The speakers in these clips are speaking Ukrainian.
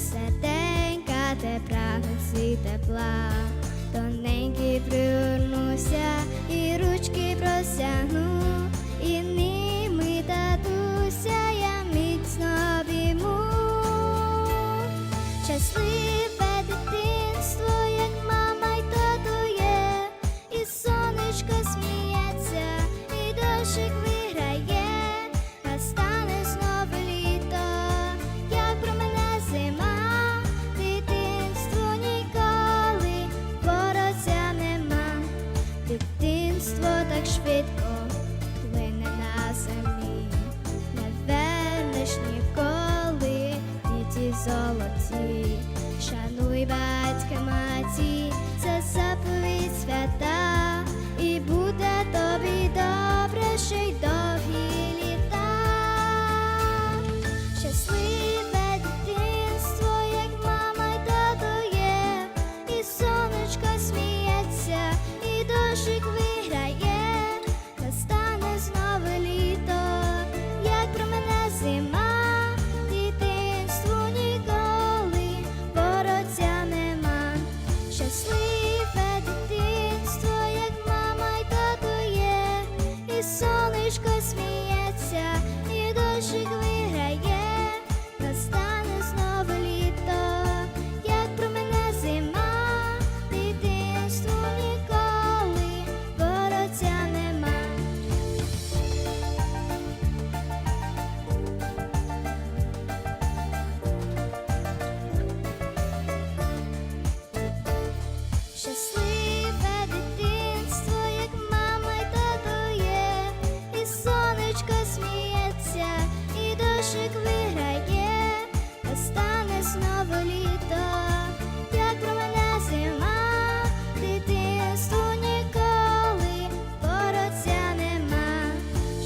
Чистенька те прагнеці тепла, тоненькі привернуся, і ручки просягну, і ними татуся я міцно обійму. Щасливе дитинство, як мама й татує, і сонечко сміється, і дощик дитинство так швидко плине на землі, не вернеш ніколи, ні ті золоті, шануй бай. щасливе дитинство, як мама й і сонечко сміється, і дощик виграє, Остане знову літо, як про мене зима, дитинству ніколи бороться нема.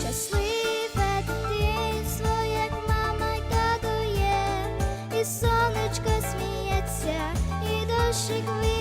Щасливе дитинство, як мама й і сонечко сміється, і дощик виграє.